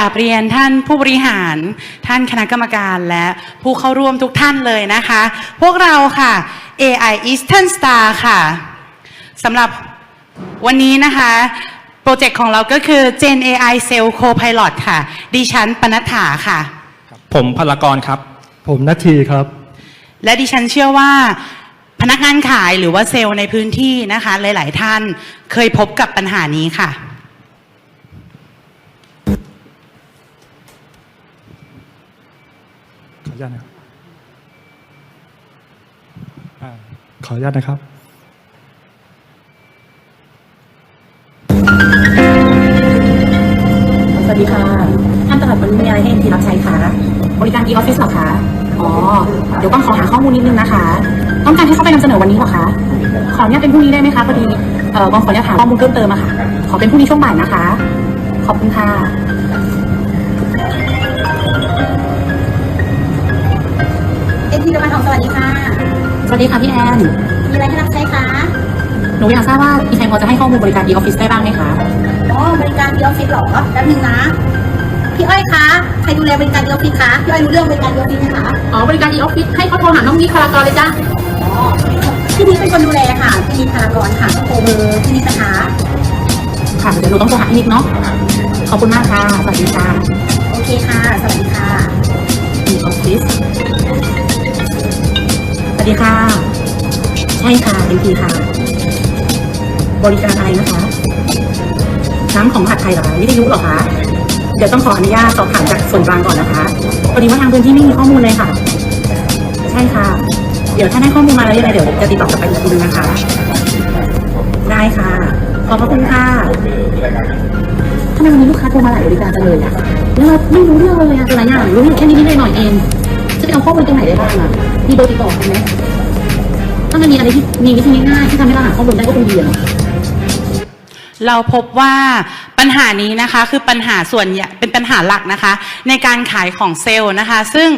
ราบเรียนท่านผู้บริหาร ท่านคณะกรรมการและผู้เข้าร่วมทุกท่านเลยนะคะ พวกเราค่ะ AI Eastern Star ค่ะสำหรับวันนี้นะคะโปรเจกต์ของเราก็คือ Gen AI Cell Co-Pilot ค่ะ ดิฉันปนัฐฐาค่ะ ผมพลากรครับ ผมนาทีครับ และดิฉันเชื่อว่าพนักงานขายหรือว่าเซลล์ในพื้นที่นะคะ หลาย ๆ ท่านเคยพบกับปัญหานี้ค่ะ ขออนุ ญาตนะครับขออนุญาตนะครับสวัสดีค่ะท่านตลาดวันนี้มีอะไรให้ทีรับใช้คะบริการ e office เหรอคะอ๋อเดี๋ยวต้องขอหาข้อมูลนิดนึงนะคะ ต้องการให้เข้าไปนำเสนอวันนี้เหรอคะขอเนี่ยเป็นพรุ่งนี้ได้ไหมคะพอดีเอ่อบองขอเนี่ยถามข้อมูลเพิ่มเติมอะค่ะ ขอเป็นพรุ่งนี้ช่วงบ่ายนะคะ ขอบคุณค่ะ เอ็นทีตะวันออกสวัสดีค่ะ สวัสดีค่ะพี่แอน มีอะไรให้รับใช้คะหนูอยากทราบว่าพี่แอนพอจะให้ข้อมูลบริการ e office ได้บ้างไหมคะ อ๋อ บริการดีออฟฟิศเหรอแป๊บนึงนะ พี่อ้อยคะ ใครดูแลบริการดีออฟฟิศคะ พี่อ้อยรู้เรื่องบริการดีออฟฟิศไหมคะ อ๋อ บริการ e office ให้เขาโทรหาน้องนิคารากรเลยจ้ะอ๋อพี่นิดเป็นคนดูแลค่ะพี่นิดพารากรค่ะต้องโทรเบอร์พี่นิดนะคะ ค่ะเดี๋ยวหนูต้องโทรหาพี่นิดเนาะ ขอบคุณมากค่ะ สวัสดีค่ะ โอเคค่ะ สวัสดีค่ะ e office ส วัสดีค่ะ ใช่ค่ะ NP ค่ะ บริการอะไรนะคะ น้ำของผัดไทยเหรอคะวิทยุเหรอคะเดี๋ยวต้องขออนุญาตสอบถามจากส่วนกลางก่อนนะคะพอดีว่าทางพื้นที่ไม่มีข้อมูลเลยค่ะ ใช่ค่ะ เดี๋ยวถ้าได้ข้อมูลมาแล้วยังไงเดี๋ยวจะติดต่อกลับไปอีกทีนึงนะคะ ได้ค่ะ ขอบพระคุณค่ะทำไมวันนี้ลูกค้าโทรมาหลายบริการจังเลยอะแล้วเราไม่รู้เรื่องเลยอะแต่ละอย่างรู้แค่นิดๆหน่อยๆเอง จะไปเอาข้อมูลตรงไหนได้บ้างอะมีเบอร์ติดต่อใช่ไหมถ้ามันมีอะไรที่มีวิธีง่ายๆที่ทำให้เราหาข้อมูลได้ก็คงดีอะเนาะ เราพบว่า ปัญหานี้นะคะคือปัญหาส่วนใหญ่เป็นปัญหาหลักนะคะ ในการขายของเซลล์นะคะ ซึ่ง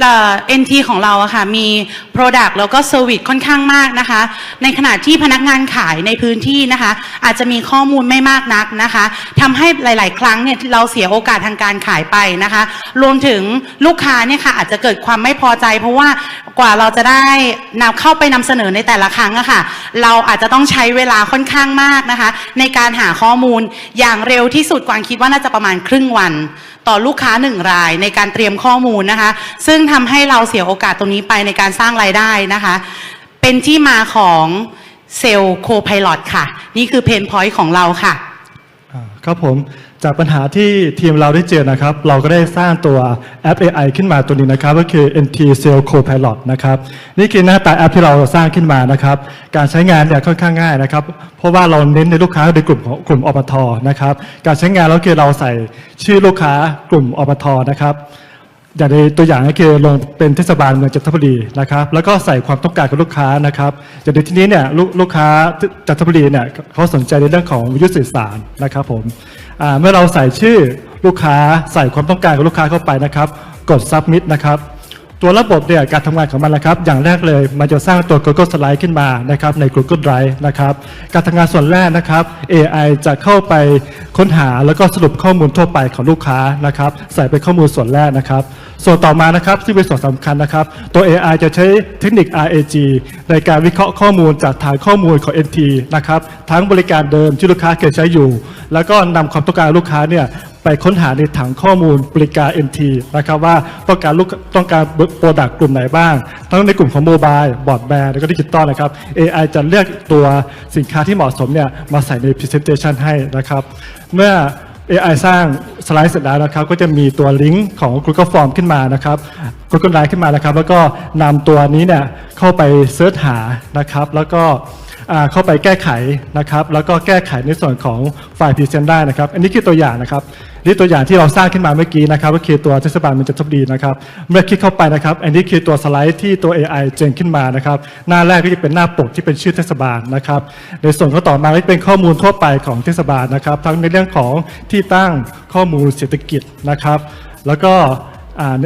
เอ็นทีของเราอะค่ะมี Product แล้วก็ Service ค่อนข้างมากนะคะ ในขณะที่พนักงานขายในพื้นที่นะคะ อาจจะมีข้อมูลไม่มากนักนะคะทำให้หลาย ๆ ครั้งเนี่ยเราเสียโอกาสทางการขายไปนะคะ รวมถึงลูกค้าเนี่ยค่ะอาจจะเกิดความไม่พอใจ เพราะว่ากว่าเราจะได้นำเข้าไปนำเสนอในแต่ละครั้งอะค่ะ เราอาจจะต้องใช้เวลาค่อนข้างมากนะคะ ในการหาข้อมูลอย่างเร็วที่สุดกวางคิดว่าน่าจะประมาณครึ่งวัน ต่อลูกค้าหนึ่งรายในการเตรียมข้อมูลนะคะ ซึ่งทำให้เราเสียโอกาสตรงนี้ไปในการสร้างรายได้นะคะ เป็นที่มาของเซลล์โคพ i l o t ค่ะ นี่คือเพนพอยต์ของเราค่ะครับผม จากปัญหาที่ทีมเราได้เจอนะครับ เราก็ได้สร้างตัวแอป AI ขึ้นมาตัวนี้นะครับ ก็คือ NT Sales Copilot นะครับ นี่คือหน้าตาแอปที่เราสร้างขึ้นมานะครับ การใช้งานเนี่ยค่อนข้างง่ายนะครับ เพราะว่าเราเน้นในลูกค้าในกลุ่มของกลุ่มอปทนะครับ การใช้งานเราคือเราใส่ชื่อลูกค้ากลุ่มอปทนะครับอย่างในตัวอย่างก็คือลงเป็นเทศบาลเมืองจันทบุรีนะครับแล้วก็ใส่ความต้องการของลูกค้านะครับอย่างในที่นี้เนี่ยลูกลูกค้าจันทบุรีเนี่ยเขาสนใจในเรื่องของวิทยุสื่อสารนะครับผม เมื่อเราใส่ชื่อลูกค้าใส่ความต้องการของลูกค้าเข้าไปนะครับ กด submit นะครับ ตัวระบบเนี่ยการทำงานของมันนะครับ อย่างแรกเลยมันจะสร้างตัว Google Slide ขึ้นมานะครับใน Google Drive นะครับการทำงานส่วนแรกนะครับ AI จะเข้าไปค้นหาแล้วก็สรุปข้อมูลทั่วไปของลูกค้านะครับ ใส่เป็นข้อมูลส่วนแรกนะครับ ส่วนต่อมานะครับที่เป็นส่วนสำคัญนะครับ ตัว AI จะใช้เทคนิค RAG ในการวิเคราะห์ข้อมูลจากฐานข้อมูลของ NT นะครับทั้งบริการเดิมที่ลูกค้าเคยใช้อยู่ แล้วก็นำความต้องการลูกค้าเนี่ย ไปค้นหาในถังข้อมูลบริการ MT นะครับว่าต้องการลูกต้องการโปรดักต์กลุ่มไหนบ้าง ทั้งในกลุ่มของโมบายบอร์ดแบร์แล้วก็ดิจิตอลนะครับ AI จะเลือกตัวสินค้าที่เหมาะสมเนี่ยมาใส่ใน Presentation ให้นะครับ เมื่อ AI สร้างสไลด์เสร็จแล้วนะครับ ก็จะมีตัวลิงก์ของ Google Form ขึ้นมานะครับ Google Drive ขึ้นมานะครับ แล้วก็นำตัวนี้เนี่ยเข้าไปเสิร์ชหานะครับ แล้วก็ เข้าไปแก้ไขนะครับแล้วก็แก้ไขในส่วนของไฟล์พรีเซนต์ได้นะครับ อันนี้คือตัวอย่างนะครับนี่ตัวอย่างที่เราสร้างขึ้นมาเมื่อกี้นะครับก็คือตัวเทศบาลมืองจันทบุรีนะครับเมื่อคลิกเข้าไปนะครับ อันนี้คือตัวสไลด์ที่ตัว AI เจนขึ้นมานะครับ หน้าแรกก็จะเป็นหน้าปกที่เป็นชื่อเทศบาลนะครับ ในส่วนขอต่อมาก็จะเป็นข้อมูลทั่วไปของเทศบาลนะครับ ทั้งในเรื่องของที่ตั้งข้อมูลเศรษฐกิจนะครับ แล้วก็อัน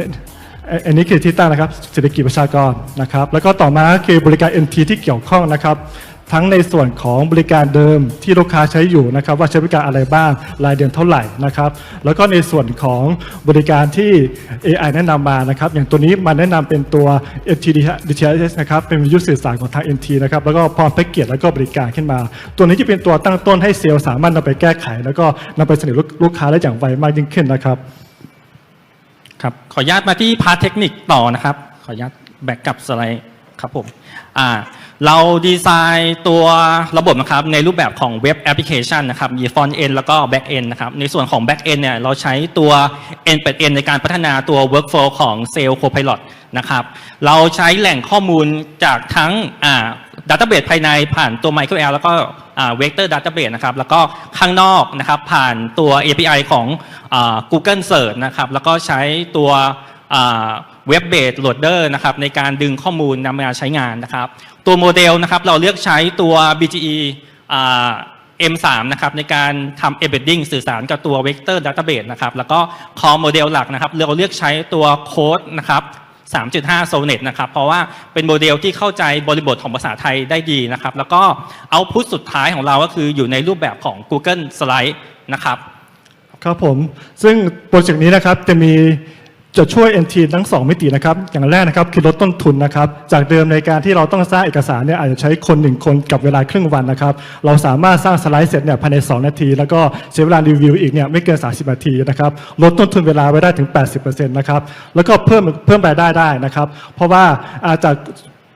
อันนี้คือที่ตั้งนะครับเศรษฐกิจประชากรนะครับ แล้วก็ต่อมาก็คือบริการ NT ที่เกี่ยวข้องนะครับ ทั้งในส่วนของบริการเดิมที่ลูกค้าใช้อยู่นะครับ ว่าใช้บริการอะไรบ้างรายเดือนเท่าไหร่นะครับ แล้วก็ในส่วนของบริการที่ AI แนะนำมานะครับ อย่างตัวนี้มาแนะนำเป็นตัว NT DTS นะครับเป็นวิทยุสื่อสารของทาง NT นะครับแล้วก็พร้อมแพ็กเกจแล้วก็บริการขึ้นมา ตัวนี้จะเป็นตัวตั้งต้นให้เซลล์สามารถนำไปแก้ไข แล้วก็นำไปเสนอลูกค้าได้อย่างไวมากยิ่งขึ้นนะครับครับขออนุญาตมาที่พาร์ทเทคนิคต่อนะครับ ขออนุญาตแบ็กกลับสไลด์ครับผมอ่า เราดีไซน์ตัวระบบนะครับในรูปแบบของเว็บแอปพลิเคชันนะครับมี front end แล้วก็ back end นะครับในส่วนของ back end เนี่ยเราใช้ตัว n 8 n ในการพัฒนาตัว workflow ของ s a l e Copilot นะครับเราใช้แหล่งข้อมูลจากทั้งอ่า database ภายในผ่านตัว MicroL แล้วก็อ่า Vector Database นะครับแล้วก็ข้างนอกนะครับผ่านตัว API ของอ่า Google Search นะครับแล้วก็ใช้ตัวเว็บเบสโหลดเดอร์นะครับในการดึงข้อมูลนำมาใช้งานนะครับ ตัวโมเดลนะครับเราเลือกใช้ตัว BGE M3 นะครับในการทำ embedding สื่อสารกับตัว Vector Database นะครับแล้วก็ core โมเดลหลักนะครับเราเลือกใช้ตัวโค้ดนะครับ3.5 Sonnet นะครับเพราะว่าเป็นโมเดลที่เข้าใจบริบทของภาษาไทยได้ดีนะครับแล้วก็เอาพุทสุดท้ายของเราก็คืออยู่ในรูปแบบของ Google Slide นะครับครับผมซึ่งโปรเจกต์นี้นะครับจะมี จะช่วย NT ทั้ง 2 มิตินะครับ อย่างแรกนะครับคือลดต้นทุนนะครับ จากเดิมในการที่เราต้องสร้างเอกสารเนี่ยอาจจะใช้คน 1 คนกับเวลาครึ่งวันนะครับ เราสามารถสร้างสไลด์เสร็จเนี่ยภายใน 2 นาที แล้วก็ใช้เวลารีวิวอีกเนี่ยไม่เกิน 30 นาทีนะครับ ลดต้นทุนเวลาไว้ได้ถึง 80%นะครับ แล้วก็เพิ่มเพิ่มรายได้ได้นะครับ เพราะว่าอาจาก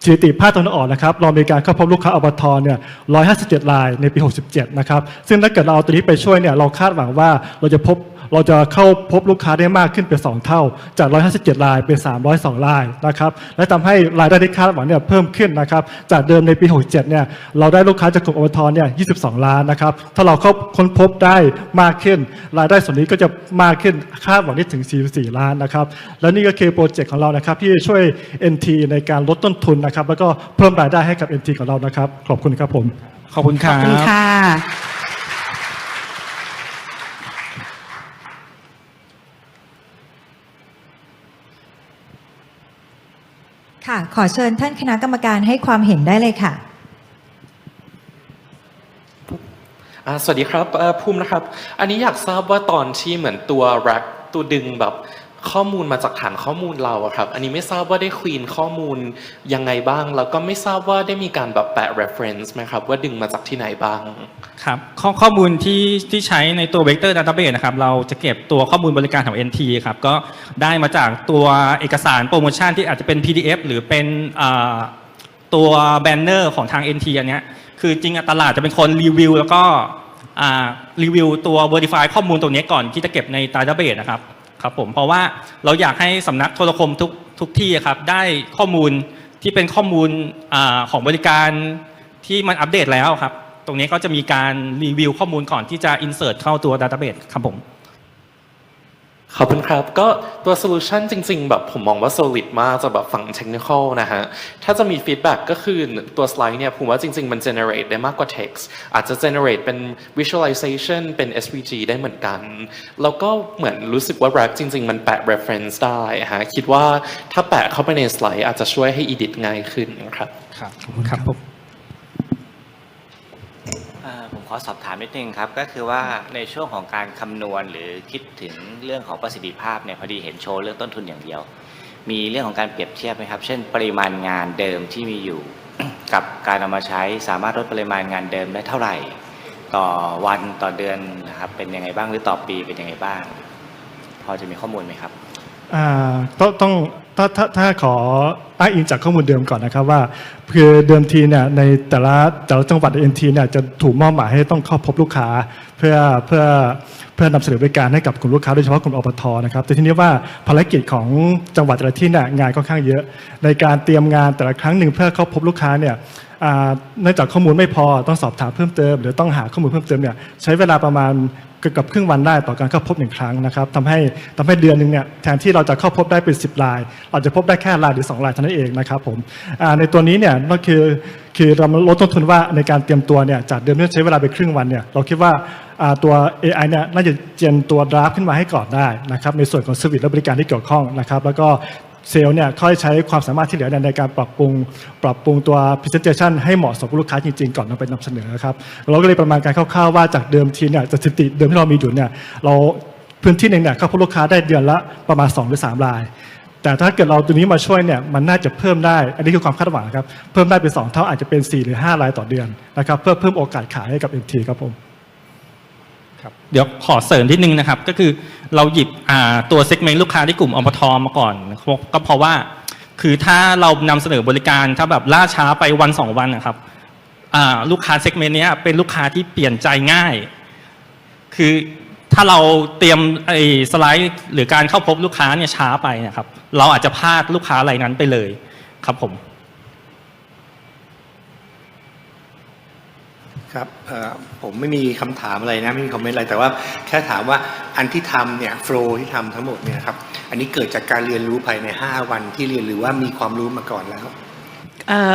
สถิติภาคตะวันออกนะครับเรามีการเข้าพบลูกค้าอบทเนี่ย 157 รายในปี 67 นะครับ ซึ่งถ้าเกิดเราเอาตัวนี้ไปช่วยเนี่ย เราคาดหวังว่าเราจะพบ เราจะเข้าพบลูกค้าได้มากขึ้นเป็น 2 เท่า จาก 157รายเป็น 302รายนะครับและทำให้รายได้ที่คาดหวังเนี่ยเพิ่มขึ้นนะครับจากเดิมในปี 67เนี่ยเราได้ลูกค้าจากกลุ่มอบทเนี่ย22 ล้านนะครับถ้าเราเข้าค้นพบได้มากขึ้น รายได้ส่วนนี้ก็จะมากขึ้นคาดหวังได้ถึง 44 ล้านนะครับและนี่ก็คือโปรเจกต์ของเรานะครับที่จะช่วย NT ในการลดต้นทุนนะครับแล้วก็เพิ่มรายได้ให้กับ NT ของเรานะครับขอบคุณครับผมขอบคุณคขรัอบคุณบค่ะ ค่ะ ขอเชิญท่านคณะกรรมการให้ความเห็นได้เลยค่ะ สวัสดีครับภูมินะครับ อันนี้อยากทราบว่าตอนที่เหมือนตัวแร็คตัวดึงแบบ ข้อมูลมาจากฐานข้อมูลเราอะครับ อันนี้ไม่ทราบว่าได้คลีนข้อมูลยังไงบ้าง แล้วก็ไม่ทราบว่าได้มีการแบบแปะ reference ไหมครับ ว่าดึงมาจากที่ไหนบ้าง ครับข้อข้อมูลที่ที่ใช้ในตัว Vector Database นะครับ เราจะเก็บตัวข้อมูลบริการของ NT ครับ ก็ได้มาจากตัวเอกสารโปรโมชั่นที่อาจจะเป็น PDF หรือเป็นตัวแบนเนอร์ของทาง NT อันเนี้ย คือจริงอะตลาดจะเป็นคนรีวิวแล้วก็รีวิวตัว Verify ข้อมูลตรงนี้ก่อนที่จะเก็บใน Database นะครับ ครับผมเพราะว่าเราอยากให้สำนักโทรคมทุกทุกที่ครับได้ข้อมูลที่เป็นข้อมูลอของบริการที่มันอัปเดตแล้วครับ ตรงนี้ก็จะมีการรีวิวข้อมูลก่อนที่จะอินเสิร์ตเข้าตัวดาต้าเบสครับผม ขอบคุณครับ ก็ตัว solution จริง ๆ แบบผมมองว่า solid มากจากแบบฝั่ง technical นะฮะ ถ้าจะมี feedback ก็คือตัว slide เนี่ยผมว่าจริง ๆ มัน generate ได้มากกว่า text อาจจะ generate เป็น visualization เป็น SVG ได้เหมือนกัน แล้วก็เหมือนรู้สึกว่า Rack จริง ๆ มันแปะ reference ได้ฮะ คิดว่าถ้าแปะเข้าไปใน slide อาจจะช่วยให้ edit ง่ายขึ้นครับ ครับครับผมเอ่อผมข อสอบถามนิดนึงครับ ก็คือว่าในช่วงของการคำนวณหรือคิดถึงเรื่องของประสิทธิภาพเนี่ยพอดีเห็นโชว์เรื่องต้นทุนอย่างเดียว มีเรื่องของการเปรียบเทียบไหมครับ เช่น ปริมาณงานเดิมที่มีอยู่ กับการเอามาใช้สามารถลดปริมาณงานเดิมได้เท่าไหร่ ต่อวันต่อเดือนนะครับเป็นยังไงบ้างหรือต่อปีเป็นยังไงบ้าง พอจะมีข้อมูลไหมครับ อ่าต้องต้อง ถ้าถ้าถ้าขออ้างอิงจากข้อมูลเดิมก่อนนะครับว่าคือเดิมทีเนี่ยในแต่ละแต่ละจังหวัดเอ็นทีเนี่ยจะถูกมอบหมายให้ต้องเข้าพบลูกค้า เพื่อเพื่อเพื่อนำเสนอบริการให้กับกลุ่มลูกค้าโดยเฉพาะกลุ่มอบทนะครับแต่ทีนี้ว่าภารกิจของจังหวัดแต่ละที่เนี่ยงานค่อนข้างเยอะ ในการเตรียมงานแต่ละครั้งหนึ่งเพื่อเข้าพบลูกค้าเนี่ยเนื่องจากข้อมูลไม่พอต้องสอบถามเพิ่มเติม หรือต้องหาข้อมูลเพิ่มเติมเนี่ยใช้เวลาประมาณ เกือบกับครึ่งวันได้ต่อการเข้าพบหนึ่งครั้งนะครับทำให้ทำให้เดือนหนึ่งเนี่ยแทนที่เราจะเข้าพบได้เป็น10ราย เราจะพบได้แค่รายหรือ2รายเท่านั้นเองนะครับผมในตัวนี้เนี่ยก็คือคือเราลดต้นทุนว่าในการเตรียมตัวเนี่ยจากเดิมที่ใช้เวลาไปครึ่งวันเนี่ยเราคิดว่าอ่าตัว AI เนี่ยน่าจะเจนตัวดราฟขึ้นมาให้ก่อนได้นะครับในส่วนของสวิตและบริการที่เกี่ยวข้องนะครับแล้วก็ เซลล์เนี่ยค่อยใช้ความสามารถที่เหลือเนี่ยในการปรับปรุง ปรับปรุงตัว presentation ให้เหมาะสมกับลูกค้าจริงๆ ก่อนนำไปนำเสนอครับเราก็เลยประมาณการคร่าวๆว่าจากเดิมทีเนี่ยจากสถิติเดิมที่เรามีอยู่เนี่ยเราพื้นที่หนึ่งเนี่ยเข้าพบลูกค้าได้เดือนละประมาณ 2 หรือ 3 ราย แต่ถ้าเกิดเราตัวนี้มาช่วยเนี่ยมันน่าจะเพิ่มได้ อันนี้คือความคาดหวังครับเพิ่มได้เป็นสองเท่าอาจจะเป็น 4 หรือ 5 รายต่อเดือนนะครับเพื่อเพิ่มโอกาสขายให้กับ MT ครับผมครับเดี๋ยวขอเสริมนิดนึงนะครับ ก็คือ เราหยิบตัวเซกเมนต์ลูกค้าที่กลุ่มอปทมาก่อน ก็เพราะว่าคือถ้าเรานำเสนอบริการถ้าแบบล่าช้าไปวันสองวันนะครับลูกค้าเซกเมนต์นี้เป็นลูกค้าที่เปลี่ยนใจง่าย คือถ้าเราเตรียมไอ้สไลด์หรือการเข้าพบลูกค้าเนี่ยช้าไปนะครับ เราอาจจะพลาดลูกค้ารายนั้นไปเลยครับผม ครับผมไม่มีคำถามอะไรนะไม่มีคอมเมนต์อะไรแต่ว่าแค่ถามว่าอันที่ทำเนี่ยโฟล์ที่ทำทั้งหมดเนี่ยครับอันนี้เกิดจากการเรียนรู้ภายใน 5 วันที่เรียนหรือว่ามีความรู้มาก่อนแล้ว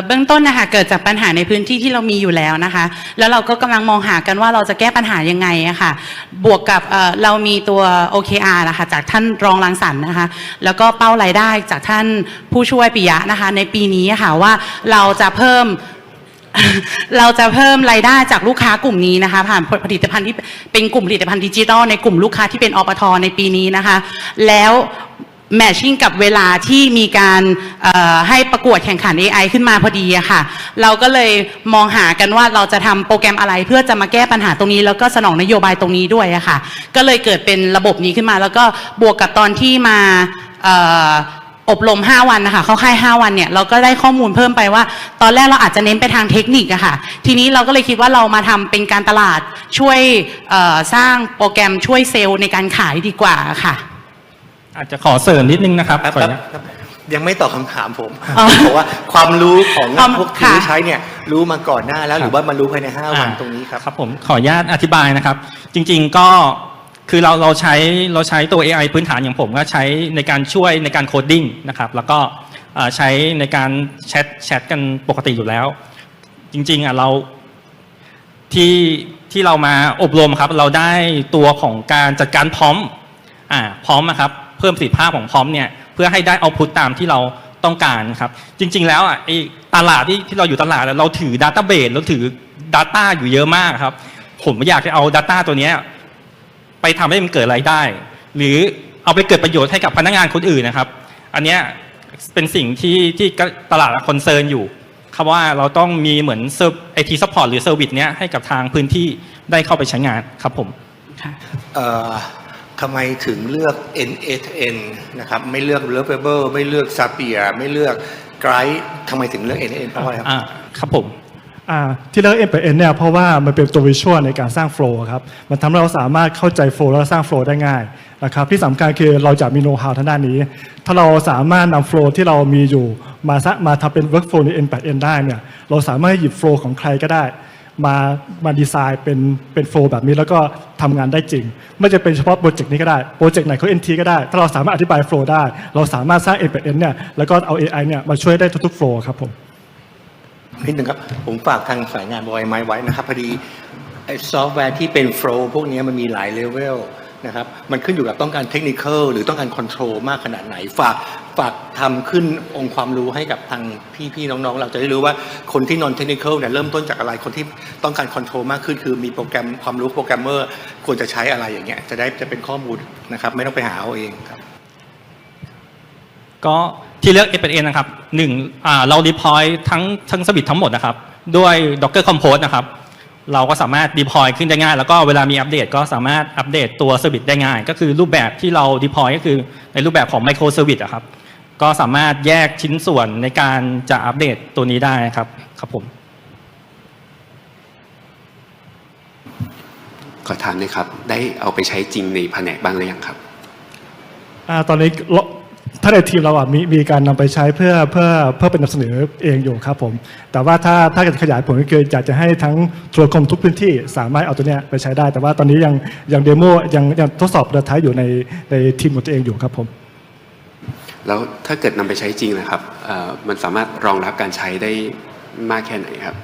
เบื้องต้นนะคะเกิดจากปัญหาในพื้นที่ที่เรามีอยู่แล้วนะคะ แล้วเราก็กำลังมองหากันว่าเราจะแก้ปัญหายังไงอะค่ะ บวกกับเเรามีตัว OKR นะคะจากท่านรองรังสรรค์นะคะ แล้วก็เป้ารายได้จากท่านผู้ช่วยปิยะนะคะ ในปีนี้ะค่ะว่าเราจะเพิ่ม เราจะเพิ่มรายได้จากลูกค้ากลุ่มนี้นะคะ ผ่านผลิตภัณฑ์ที่เป็นกลุ่มผลิตภัณฑ์ดิจิทัลในกลุ่มลูกค้าที่เป็นอปทในปีนี้นะคะ แล้วแมทชิ่งกับเวลาที่มีการให้ประกวดแข่งขัน AI ขึ้นมาพอดีอะค่ะ เราก็เลยมองหากันว่าเราจะทำโปรแกรมอะไรเพื่อจะมาแก้ปัญหาตรงนี้ แล้วก็สนองนโยบายตรงนี้ด้วยอะค่ะ ก็เลยเกิดเป็นระบบนี้ขึ้นมา แล้วก็บวกกับตอนที่มา อ่ออบรม 5 วันนะคะเข้าค่าย 5 วันเนี่ยเราก็ได้ข้อมูลเพิ่มไปว่า ตอนแรกเราอาจจะเน้นไปทางเทคนิคอะค่ะ ทีนี้เราก็เลยคิดว่าเรามาทำเป็นการตลาดช่วยเอ่อสร้างโปรแกรมช่วยเซลล์ในการขายดีกว่าค่ะ อาจจะขอเสริมนิดนึงนะครับแป๊บขออแป๊บนุญาตแป๊บยังไม่ตอบคำถามผมอ๋อบอกว่าความรู้ของอ๋อพวกค่ะที่ใช้เนี่ยรู้มาก่อนหน้าแล้วครับหรือว่ามารู้ภายใน 5 วันอ่าตรงนี้ครับครับผมขออนุญาตอธิบายนะครับ จริง ๆ ก็ คือเราเราใช้เราใช้ตัว AI พื้นฐานอย่างผมก็ใช้ในการช่วยในการโคดดิ้งนะครับแล้วก็ใช้ในการแชทแชทกันปกติอยู่แล้ว จริงๆอะเราที่ที่เรามาอบรมครับ เราได้ตัวของการจัดการพร้อมอ่าพร้อมนะครับ เพิ่มประสิทธิภาพของพร้อมเนี่ยเพื่อให้ได้เอาพุตตามที่เราต้องการครับ จริง ๆ แล้วอะไอ้ตลาดที่ที่เราอยู่ตลาดเราถือดัตต้าเบสเราถือ Data อยู่เยอะมากครับ ผมอยากจะเอา Data ตัวเนี้ย ไปทำให้มันเกิดรายได้ หรือเอาไปเกิดประโยชน์ให้กับพนักงานคนอื่นนะครับ อันเนี้ยเป็นสิ่งที่ที่ตลาดคอนเซิร์นอยู่ครับว่าเราต้องมีเหมือนไอทีซัพพอร์ตหรือเซอร์วิสเนี้ยให้กับทางพื้นที่ได้เข้าไปใช้งานครับผมค่ะเอ่อทำไมถึงเลือก N8N นะครับไม่เลือก Lovable ไม่เลือก Zapier ไม่เลือก Gripe ทำไมถึงเลือก N8N เพราะอะไรครับอ่าครับผมอ่า ที่เลือก M ไป N เนี่ยเพราะว่ามันเป็นตัววิชวลในการสร้างโฟล์ครับมันทำให้เราสามารถเข้าใจโฟล์แล้วสร้างโฟล์ได้ง่ายนะครับที่สำคัญคือเราจะมีโน้ตฮาวทางด้านนี้ ถ้าเราสามารถนำโฟล์ที่เรามีอยู่มามาทำเป็น workflow ใน N 8 N ได้เนี่ยเราสามารถหยิบโฟล์ของใครก็ได้มามาดีไซน์เป็นเป็นโฟล์แบบนี้แล้วก็ทำงานได้จริง ไม่จะเป็นเฉพาะโปรเจกต์นี้ก็ได้โปรเจกต์ไหนเขา NT ก็ได้ ถ้าเราสามารถอธิบายโฟล์ได้ เราสามารถสร้าง N 8 N เนี่ยแล้วก็เอา AI เนี่ยมาช่วยได้ทุกๆโฟล์ครับผม นิดหนึ่งครับ ผมฝากทางสายงานบอยไม้ไว้นะครับพอดีซอฟต์แวร์ที่เป็นโฟล์พวกนี้มันมีหลายเลเวลนะครับมันขึ้นอยู่กับต้องการเทคนิคหรือต้องการคอนโทรลมากขนาดไหน ฝากฝากทำขึ้นองค์ความรู้ให้กับทางพี่ๆน้องๆ เราจะได้รู้ว่าคนที่นอนเทคนิคเนี่ยเริ่มต้นจากอะไรคนที่ต้องการคอนโทรลมากขึ้น คือมีโปรแกรมความรู้โปรแกรมเมอร์ควรจะใช้อะไรอย่างเงี้ยจะได้จะเป็นข้อมูลนะครับไม่ต้องไปหาเอาเองครับก็ ที่เลือก f อนะครับหนึ่งอ่าเรา deploy ทั้งทั้งสวิตทั้งหมดนะครับ ด้วย Docker Compose นะครับ เราก็สามารถ deploy ขึ้นได้ง่าย แล้วก็เวลามีอัปเดตก็สามารถอัปเดตตัวสวิตได้ง่าย ก็คือรูปแบบที่เรา deploy ก็คือในรูปแบบของ micro service อะครับ ก็สามารถแยกชิ้นส่วนในการจะอัปเดตตัวนี้ได้ครับครับผมขอถามหนะครับ ได้เอาไปใช้จริงในแผนกบ้างหรือยังครับ อ่าตอนนี้เรา ถ้าในทีมเราอะมีมีการนำไปใช้เพื่อเพื่อเพื่อเป็นนำเสนอเองอยู่ครับผม แต่ว่าถ้าถ้าจะขยายผลก็คืออยากจะให้ทั้งโทรคมทุกพื้นที่สามารถเอาตัวเนี้ยไปใช้ได้ แต่ว่าตอนนี้ยังยังเดโมยังยังทดสอบระท้ายอยู่ในในทีมของตัวเองอยู่ครับผม แล้วถ้าเกิดนำไปใช้จริงนะครับเอ่อมันสามารถรองรับการใช้ได้มากแค่ไหนครับ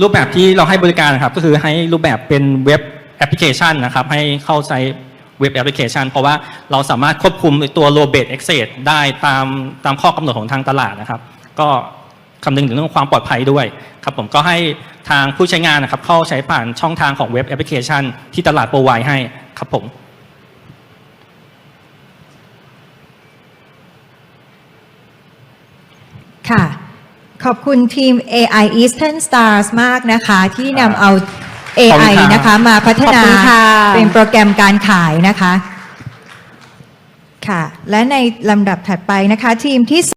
รูปแบบที่เราให้บริการนะครับก็คือให้รูปแบบเป็นเว็บแอปพลิเคชันนะครับให้เข้าใช้ เว็บแอปพลิเคชัน เพราะว่าเราสามารถควบคุมตัว low base access ได้ตามตามข้อกำหนดของทางตลาดนะครับ ก็คำนึงถึงเรื่องความปลอดภัยด้วยครับผมก็ให้ทางผู้ใช้งานนะครับเข้าใช้ผ่านช่องทางของเว็บแอปพลิเคชัน ที่ตลาดโปรไวให้ครับผมค่ะ ขอบคุณทีม AI Eastern Stars มากนะคะ ที่นำเอาขอบคุณ AI ครับนะคะมาพัฒนาขอบคุณค่ะเป็นโปรแกรมการขายนะคะ ค่ะ และในลำดับถัดไปนะคะทีมที่